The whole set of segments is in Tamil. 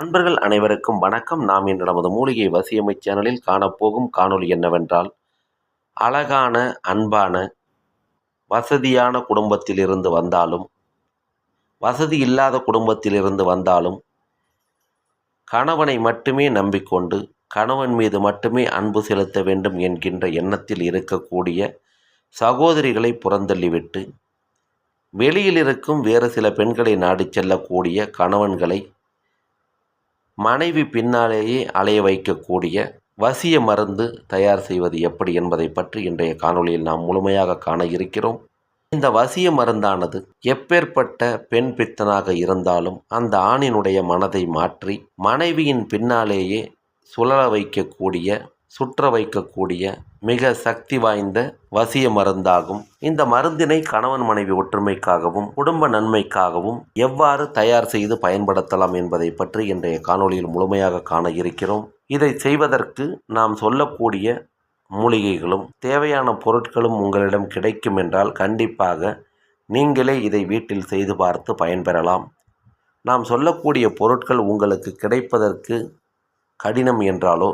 நண்பர்கள் அனைவருக்கும் வணக்கம். நாம் இன்று நமது மூலிகை வசியமை சேனலில் காணப்போகும் காணொளி என்னவென்றால் அழகான அன்பான வசதியான குடும்பத்திலிருந்து வந்தாலும் வசதி இல்லாத குடும்பத்திலிருந்து வந்தாலும் கணவனை மட்டுமே நம்பிக்கொண்டு கணவன் மீது மட்டுமே அன்பு செலுத்த வேண்டும் என்கின்ற எண்ணத்தில் இருக்கக்கூடிய சகோதரிகளை புறந்தள்ளிவிட்டு வெளியில் இருக்கும் வேறு சில பெண்களை நாடிச் செல்லக்கூடிய கணவன்களை மனைவி பின்னாலேயே அலைய வைக்கக்கூடிய வசிய மருந்து தயார் செய்வது எப்படி என்பதை பற்றி இன்றைய காணொளியில் நாம் முழுமையாக காண இருக்கிறோம். இந்த வசிய மருந்தானது எப்பேற்பட்ட பெண் பித்தனாக இருந்தாலும் அந்த ஆணினுடைய மனதை மாற்றி மனைவியின் பின்னாலேயே சுழல வைக்கக்கூடிய சுற்ற வைக்கக்கூடிய மிக சக்தி வாய்ந்த வசிய மருந்தாகும். இந்த மருந்தினை கணவன் மனைவி ஒற்றுமைக்காகவும் குடும்ப நன்மைக்காகவும் எவ்வாறு தயார் செய்து பயன்படுத்தலாம் என்பதை பற்றி இன்றைய காணொளியில் முழுமையாக காண இருக்கிறோம். இதை செய்வதற்கு நாம் சொல்லக்கூடிய மூலிகைகளும் தேவையான பொருட்களும் உங்களிடம் கிடைக்கும் என்றால் கண்டிப்பாக நீங்களே இதை வீட்டில் செய்து பார்த்து பயன்பெறலாம். நாம் சொல்லக்கூடிய பொருட்கள் உங்களுக்கு கிடைப்பதற்கு கடினம் என்றாலோ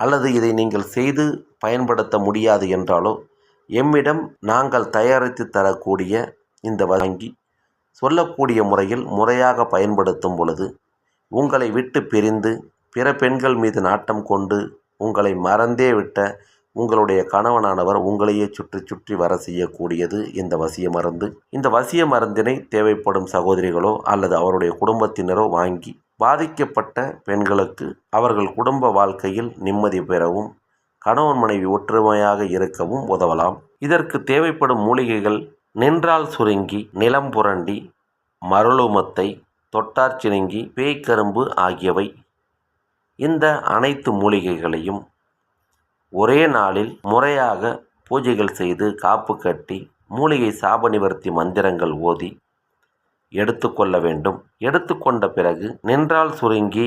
அல்லது இதை நீங்கள் செய்து பயன்படுத்த முடியாது என்றாலோ எம்மிடம் நாங்கள் தயாரித்து தரக்கூடிய இந்த வங்கி சொல்லக்கூடிய முறையில் முறையாக பயன்படுத்தும் பொழுது உங்களை விட்டு பிரிந்து பிற பெண்கள் மீது நாட்டம் கொண்டு உங்களை மறந்தே விட்ட உங்களுடைய கணவனானவர் உங்களையே சுற்றி சுற்றி வர செய்யக்கூடியது இந்த வசிய மருந்து. இந்த வசிய மருந்தினை தேவைப்படும் சகோதரிகளோ அல்லது அவருடைய குடும்பத்தினரோ வாங்கி பாதிக்கப்பட்ட பெண்களுக்கு அவர்கள் குடும்ப வாழ்க்கையில் நிம்மதி பெறவும் கணவன் மனைவி ஒற்றுமையாக இருக்கவும் உதவலாம். இதற்கு தேவைப்படும் மூலிகைகள் நின்றால் சுருங்கி நிலம் புரண்டி மருளுமத்தை தொட்டார் சினுங்கி பேய்க்கரும்பு ஆகியவை இந்த அனைத்து மூலிகைகளையும் ஒரே நாளில் முறையாக பூஜைகள் செய்து காப்பு கட்டி மூலிகை சாப நிவர்த்தி மந்திரங்கள் ஓதி எடுத்துக்கொள்ள வேண்டும். எடுத்துக்கொண்ட பிறகு நின்றால் சுருங்கி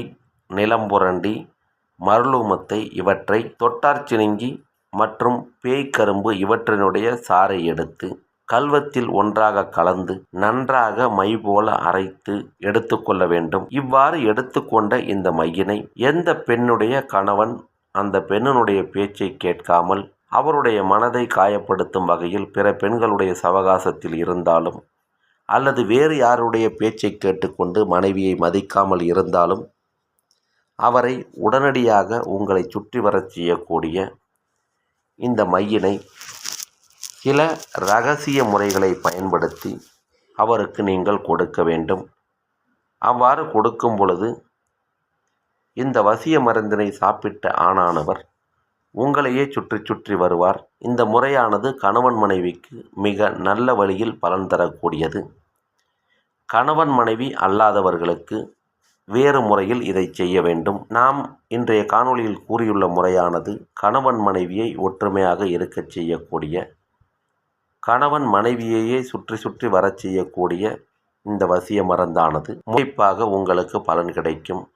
நிலம் புரண்டி மருளுமத்தை இவற்றை தொட்டார் சினுங்கி மற்றும் பேய்க்கரும்பு இவற்றினுடைய சாறை எடுத்து கல்வத்தில் ஒன்றாக கலந்து நன்றாக மை போல அரைத்து எடுத்துக்கொள்ள வேண்டும். இவ்வாறு எடுத்துக்கொண்ட இந்த மையினை எந்த பெண்ணுடைய கணவன் அந்த பெண்ணினுடைய பேச்சை கேட்காமல் அவருடைய மனதை காயப்படுத்தும் வகையில் பிற பெண்களுடைய சவகாசத்தில் இருந்தாலும் அல்லது வேறு யாருடைய பேச்சை கேட்டுக்கொண்டு மனைவியை மதிக்காமல் இருந்தாலும் அவரை உடனடியாக உங்களை சுற்றி வரச் செய்யக்கூடிய இந்த மையினை சில ரகசிய முறைகளை பயன்படுத்தி அவருக்கு நீங்கள் கொடுக்க வேண்டும். அவ்வாறு கொடுக்கும் பொழுது இந்த வசிய மருந்தினை சாப்பிட்ட ஆணானவர் உங்களையே சுற்றி சுற்றி வருவார். இந்த முறையானது கணவன் மனைவிக்கு மிக நல்ல வழியில் பலன் தரக்கூடியது. கணவன் மனைவி அல்லாதவர்களுக்கு வேறு முறையில் இதை செய்ய வேண்டும். நாம் இன்றைய காணொளியில் கூறியுள்ள முறையானது கணவன் மனைவியை ஒற்றுமையாக இருக்கச் செய்யக்கூடிய கணவன் மனைவியையே சுற்றி சுற்றி வரச் செய்யக்கூடிய இந்த வசிய மருந்தானது. முறைப்பாக உங்களுக்கு பலன் கிடைக்கும்.